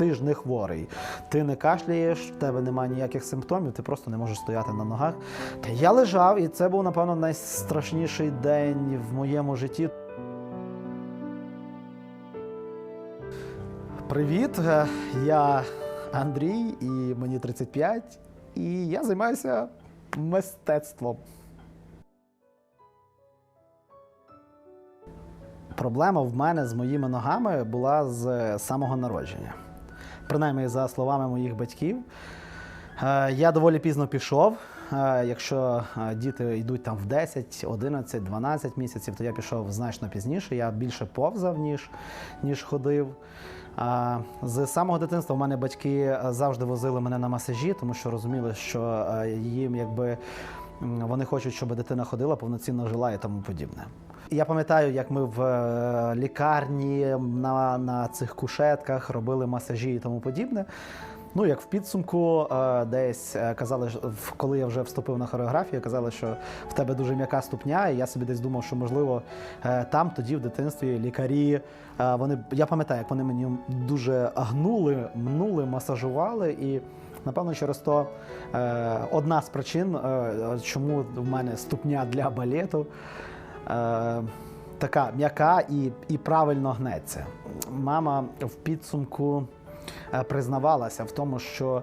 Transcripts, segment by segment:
ти ж не хворий, ти не кашляєш, в тебе немає ніяких симптомів, ти просто не можеш стояти на ногах. Я лежав, і це був, напевно, найстрашніший день в моєму житті. Привіт, е, я Андрій, і мені 35, і я займаюся мистецтвом. Проблема в мене з моїми ногами була з самого народження. Принаймні, за словами моїх батьків, Е, я доволі пізно пішов. Е, Якщо е, діти йдуть там в 10, 11, 12 місяців, то я пішов значно пізніше. Я більше повзав, ніж, ніж ходив. З самого дитинства в мене батьки завжди возили мене на масажі, тому що розуміли, що їм якби вони хочуть, щоб дитина ходила, повноцінно жила і тому подібне. Я пам'ятаю, як ми в е, лікарні на, на цих кушетках робили масажі і тому подібне. Ну, як в підсумку, е, десь е, казали, коли я вже вступив на хореографію, казали, що в тебе дуже м'яка ступня, і я собі десь думав, що можливо там тоді в дитинстві лікарі. Вони я пам'ятаю, як вони мені дуже гнули, мнули, масажували і. Напевно, через то одна з причин, чому в мене ступня для балету е, така м'яка і, і правильно гнеться. Мама в підсумку признавалася в тому, що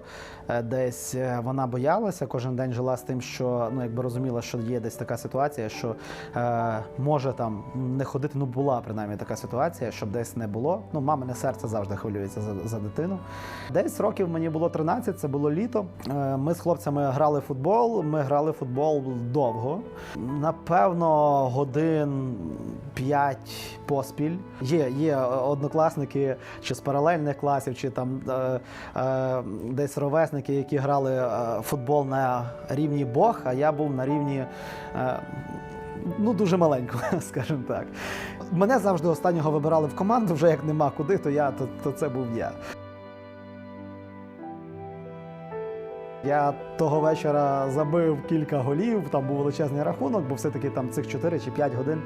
е, десь е, вона боялася, кожен день жила з тим, що ну якби розуміла, що є десь така ситуація, що е, може там не ходити. Ну була принаймні така ситуація, щоб десь не було. Ну, мамине серце завжди хвилюється за, за дитину. Десь років мені було 13, це було літо. Е, Ми з хлопцями грали в футбол. Ми грали в футбол довго. Напевно, годин 5 поспіль. Є, є однокласники чи з паралельних класів, чи там е, е, десь ровесники, які грали е, футбол на рівні Бог, а я був на рівні. Е, Ну, дуже маленько, скажімо так. Мене завжди останнього вибирали в команду, вже як нема куди, то я то, то це був я. Я того вечора забив кілька голів, там був величезний рахунок, бо все-таки там цих 4 чи 5 годин.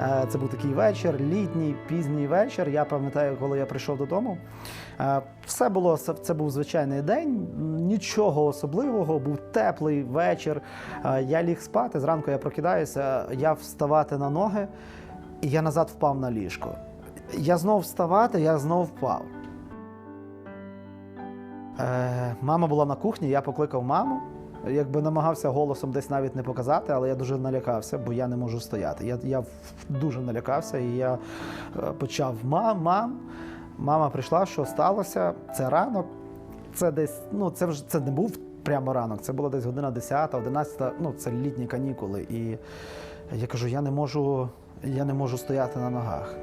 е, Це був такий вечір, літній, пізній вечір. Я пам'ятаю, коли я прийшов додому. е, Все було це був звичайний день, нічого особливого, був теплий вечір. Е, Я ліг спати. Зранку я прокидаюся, я вставати на ноги, і я назад впав на ліжко. Я знов вставати, я знов впав. Е, мама була на кухні, я покликав маму. Якби намагався голосом десь навіть не показати, але я дуже налякався, бо я не можу стояти. Я, я дуже налякався, і я е, почав мам, мам. Мама прийшла, що сталося? Це ранок. Це десь, ну це вже це не був прямо ранок, це було десь година 10, 11, ну це літні канікули. І я кажу, я не можу, я не можу стояти на ногах.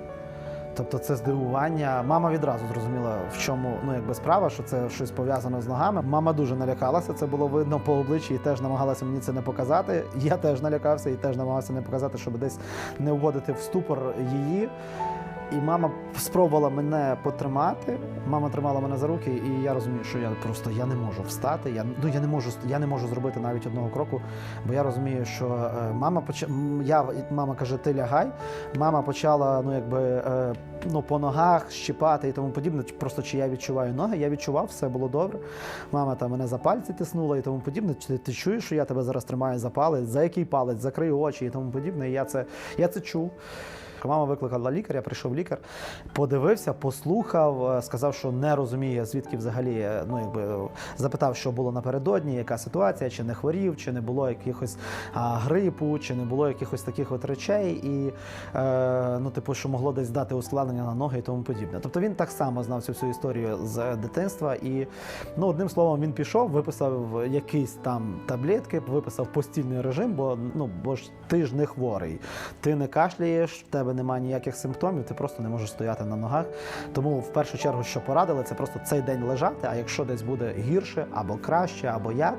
Тобто це здивування. Мама відразу зрозуміла, в чому ну якби справа, що це щось пов'язано з ногами. Мама дуже налякалася, це було видно по обличчі і теж намагалася мені це не показати. Я теж налякався і теж намагався не показати, щоб десь не вводити в ступор її. І мама спробувала мене потримати. Мама тримала мене за руки, і я розумію, що я просто я не можу встати. Я ну я не можу я не можу зробити навіть одного кроку, бо я розумію, що е, мама поча... м, я мама каже, ти лягай. Мама почала ну якби е, ну по ногах щипати і тому подібне. Просто чи я відчуваю ноги, я відчував, все було добре. Мама там мене за пальці тиснула і тому подібне. Чи ти чуєш, що я тебе зараз тримаю за палець, за який палець, закрий очі і тому подібне. І я це я це чув. Мама викликала лікаря, прийшов лікар, подивився, послухав, е, сказав, що не розуміє, звідки взагалі, е, ну якби запитав, що було напередодні, яка ситуація, чи не хворів, чи не було якихось а, грипу, чи не було якихось таких от речей, і е, ну, типу, що могло десь дати ускладнення на ноги і тому подібне. Тобто він так само знав цю всю історію з дитинства, і ну, одним словом, він пішов, виписав якісь там таблетки, виписав постільний режим, бо ну бо ж ти ж не хворий, ти не кашляєш, в тебе немає ніяких симптомів, ти просто не можеш стояти на ногах. Тому в першу чергу, що порадили, це просто цей день лежати. А якщо десь буде гірше або краще, або як,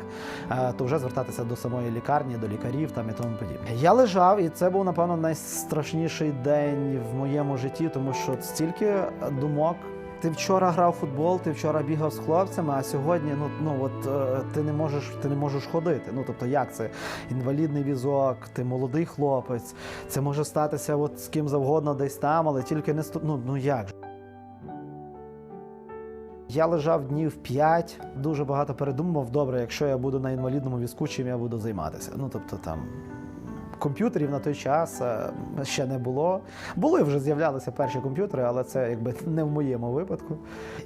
е, то вже звертатися до самої лікарні, до лікарів там і тому подібне. Я лежав, і це був напевно найстрашніший день в моєму житті, тому що стільки думок. Ти вчора грав футбол, ти вчора бігав з хлопцями, а сьогодні ну, ну от е, ти не можеш ти не можеш ходити. Ну тобто, як це інвалідний візок, ти молодий хлопець, це може статися от з ким завгодно десь там, але тільки не ну, ну як же? Я лежав днів 5, дуже багато передумав. Добре, якщо я буду на інвалідному візку, чим я буду займатися. Ну тобто там. Комп'ютерів на той час е, ще не було. Були вже з'являлися перші комп'ютери, але це якби не в моєму випадку.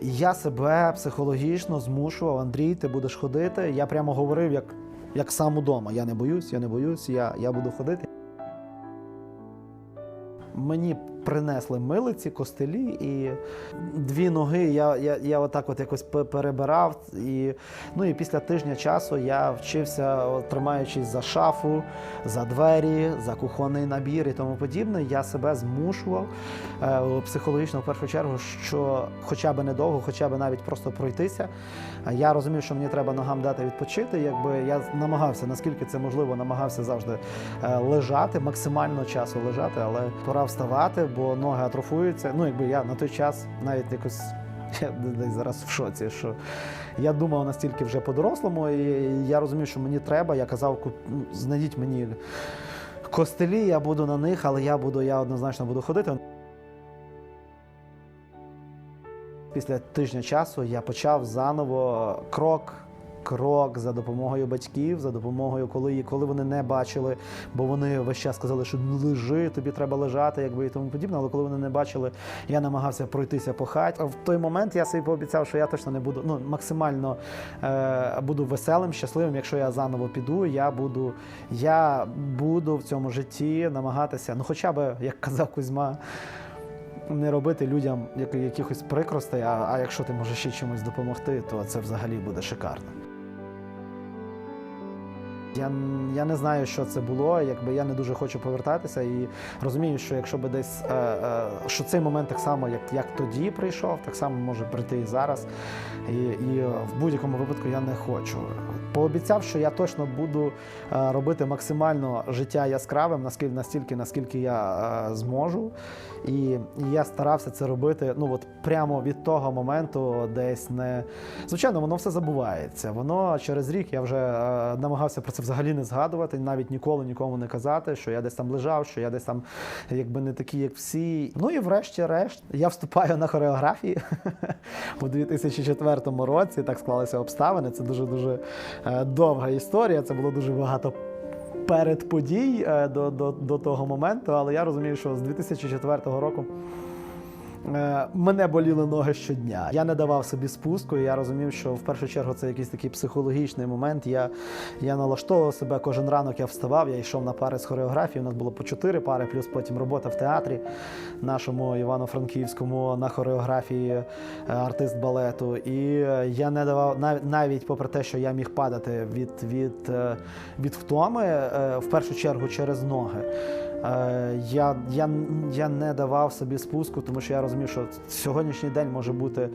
Я себе психологічно змушував, Андрій, ти будеш ходити. Я прямо говорив, як, як сам удома. Я не боюсь, я не боюсь, я, я буду ходити. Мені принесли милиці, костелі і дві ноги. Я, я, я отак от якось пе- перебирав. І, ну і після тижня часу я вчився, тримаючись за шафу, за двері, за кухонний набір і тому подібне. Я себе змушував е, психологічно в першу чергу, що хоча б недовго, хоча б навіть просто пройтися. Я розумів, що мені треба ногам дати відпочити. Якби я намагався, наскільки це можливо, намагався завжди е, лежати, максимально часу лежати, але пора вставати, бо ноги атрофуються. Ну, якби я на той час навіть якось. Я десь зараз в шоці, що я думав настільки вже по-дорослому, і я розумів, що мені треба. Я казав, ну, знайдіть мені костелі, я буду на них, але я буду, я однозначно буду ходити. Після тижня часу я почав заново крок. Крок за допомогою батьків, за допомогою, коли, коли вони не бачили, бо вони весь час сказали, що «Ну, лежи, тобі треба лежати, якби і тому подібне. Але коли вони не бачили, я намагався пройтися по хаті. В той момент я собі пообіцяв, що я точно не буду ну максимально е, буду веселим, щасливим. Якщо я заново піду, я буду, я буду в цьому житті намагатися, ну хоча б, як казав Кузьма, не робити людям якихось прикростей, а, а якщо ти можеш ще чимось допомогти, то це взагалі буде шикарно. Я, я не знаю, що це було, якби я не дуже хочу повертатися і розумію, що якщо би десь е, е, що цей момент так само, як, як тоді прийшов, так само може прийти і зараз. І, і в будь-якому випадку я не хочу. Пообіцяв, що я точно буду е, робити максимально життя яскравим, наскільки настільки, наскільки я е, зможу. І, я старався це робити ну от прямо від того моменту, десь не звичайно, воно все забувається. Воно через рік я вже е, намагався про це взагалі не згадувати, навіть ніколи нікому не казати, що я десь там лежав, що я десь там якби не такий, як всі. Ну і врешті-решт я вступаю на хореографії у 2004 році. Так склалися обставини. Це дуже дуже довга історія. Це було дуже багато передподій подій до, до, до того моменту, але я розумію, що з 2004 року. Е, Мене боліли ноги щодня. Я не давав собі спуску. і Я розумів, що в першу чергу це якийсь такий психологічний момент. Я, я налаштовував себе кожен ранок. Я вставав, я йшов на пари з хореографії. У нас було по чотири пари, плюс потім робота в театрі нашому Івано-Франківському на хореографії е, артист балету. І е, я не давав нав- навіть попри те, що я міг падати від, від, від втоми, в першу чергу через ноги. Е, Я, я, я не давав собі спуску, тому що я розумів, що сьогоднішній день може бути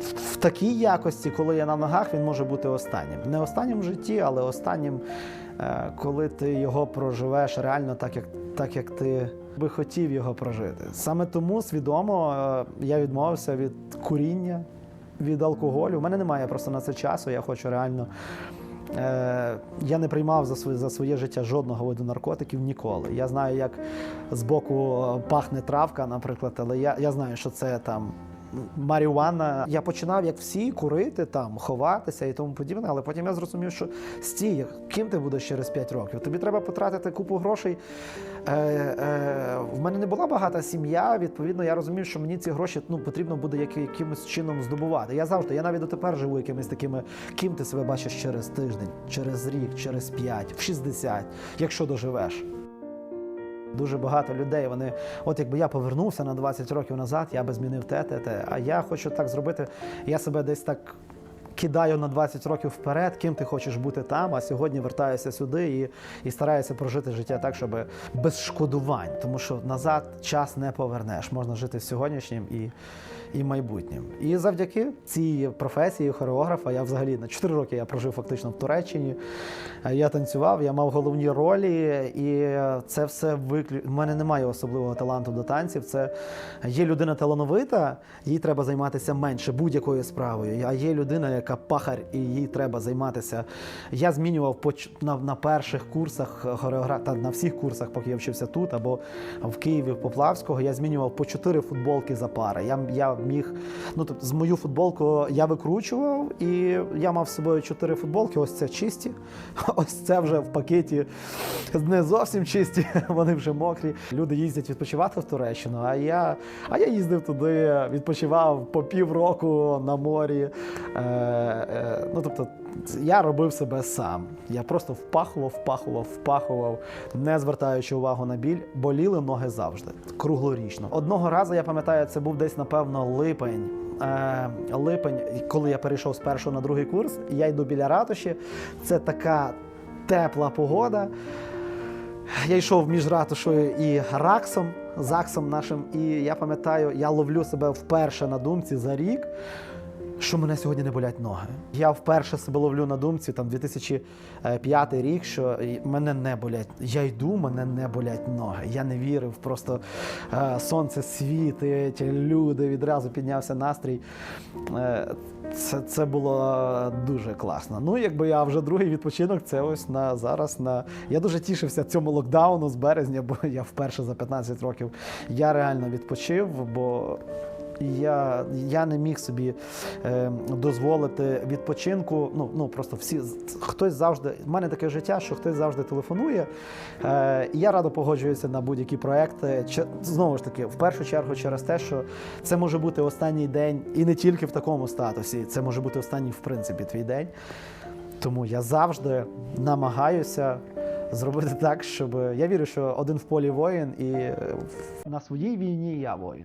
в, такій якості, коли я на ногах, він може бути останнім. Не останнім в житті, але останнім, е, коли ти його проживеш реально так, як, так, як ти би хотів його прожити. Саме тому свідомо е, я відмовився від куріння, від алкоголю. У мене немає просто на це часу. Я хочу реально. Е, я не приймав за своє, за своє життя жодного виду наркотиків ніколи. Я знаю, як збоку боку пахне травка, наприклад, але я, я знаю, що це там. Маріуана. Я починав, як всі, курити, там, ховатися і тому подібне, але потім я зрозумів, що стій, ким ти будеш через 5 років? Тобі треба потратити купу грошей. Е, е, в мене не була багата сім'я, відповідно, я розумів, що мені ці гроші ну, потрібно буде які- якимось чином здобувати. Я завжди, я навіть дотепер живу якимись такими, ким ти себе бачиш через тиждень, через рік, через 5, в 60, якщо доживеш. Дуже багато людей. Вони, от якби я повернувся на 20 років назад, я би змінив те, те, те. А я хочу так зробити. Я себе десь так кидаю на 20 років вперед, ким ти хочеш бути там, а сьогодні вертаюся сюди і, і стараюся прожити життя так, щоб без шкодувань, тому що назад час не повернеш. Можна жити сьогоднішнім і, і майбутнім. І завдяки цій професії хореографа я взагалі на 4 роки я прожив фактично в Туреччині. Е, Я танцював, я мав головні ролі, і це все виклю... У мене немає особливого таланту до танців. Це є людина талановита, їй треба займатися менше будь-якою справою. А є людина, яка пахар, і їй треба займатися. Я змінював на, перших курсах хореогра... та на всіх курсах, поки я вчився тут або в Києві Поплавського, я змінював по чотири футболки за пари. Я, я міг, ну тобто, з мою футболку я викручував, і я мав з собою чотири футболки. Ось це чисті, ось це вже в пакеті не зовсім чисті, вони вже мокрі. Люди їздять відпочивати в Туреччину, а я, а я їздив туди, відпочивав по півроку на морі. Е, е, ну, тобто, я робив себе сам. Я просто впахував, впахував, впахував, не звертаючи увагу на біль. Боліли ноги завжди, круглорічно. Одного разу я пам'ятаю, це був десь, напевно, липень. Е, липень, коли я перейшов з першого на другий курс, я йду біля ратуші. Це така тепла погода. Я йшов між ратушою і Раксом, Заксом нашим, і я пам'ятаю, я ловлю себе вперше на думці за рік, що мене сьогодні не болять ноги. Я вперше себе ловлю на думці, там 2005 рік, що мене не болять. Я йду, мене не болять ноги. Я не вірив, просто е, сонце світить, люди, відразу піднявся настрій. Е, це, це було дуже класно. Ну, якби я вже другий відпочинок, це ось на зараз. На я дуже тішився цьому локдауну з березня, бо я вперше за 15 років я реально відпочив, бо я, я не міг собі е, дозволити відпочинку. Ну, ну просто всі хтось завжди. в мене таке життя, що хтось завжди телефонує. Е, я радо погоджуюся на будь-які проекти. Чи- Знову ж таки, в першу чергу, через те, що це може бути останній день, і не тільки в такому статусі, це може бути останній, в принципі, твій день. Тому я завжди намагаюся зробити так, щоб я вірю, що один в полі воїн, і е, на своїй війні я воїн.